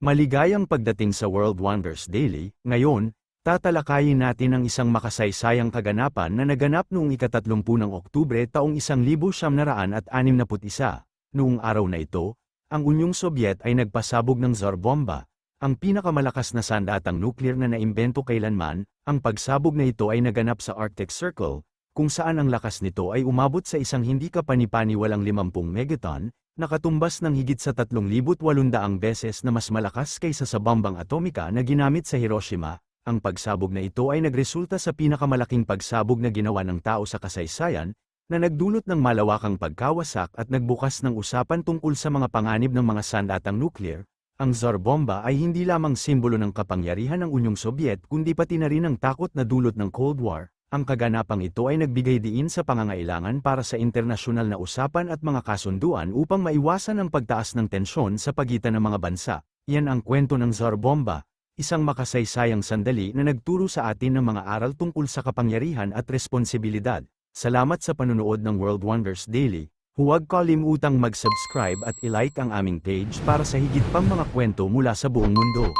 Maligayang pagdating sa World Wonders Daily, ngayon, tatalakayin natin ang isang makasaysayang kaganapan na naganap noong ikatatlumpу ng Oktubre taong 1961. Noong araw na ito, ang Unyong Sobyet ay nagpasabog ng Tsar Bomba, ang pinakamalakas na sandatang nuclear na naimbento kailanman, ang pagsabog na ito ay naganap sa Arctic Circle, kung saan ang lakas nito ay umabot sa isang hindi kapanipaniwalang 50 megaton, nakatumbas ng higit sa 3,800 beses na mas malakas kaysa sa bombang atomika na ginamit sa Hiroshima. Ang pagsabog na ito ay nagresulta sa pinakamalaking pagsabog na ginawa ng tao sa kasaysayan, na nagdulot ng malawakang pagkawasak at nagbukas ng usapan tungkol sa mga panganib ng mga sandatang nuclear. Ang Tsar Bomba ay hindi lamang simbolo ng kapangyarihan ng Unyong Sobyet kundi pati na rin ang takot na dulot ng Cold War. Ang kaganapang ito ay nagbigay diin sa pangangailangan para sa internasyonal na usapan at mga kasunduan upang maiwasan ang pagtaas ng tensyon sa pagitan ng mga bansa. Yan ang kwento ng Tsar Bomba, isang makasaysayang sandali na nagturo sa atin ng mga aral tungkol sa kapangyarihan at responsibilidad. Salamat sa panunood ng World Wonders Daily. Huwag kalimutang mag-subscribe at ilike ang aming page para sa higit pang mga kwento mula sa buong mundo.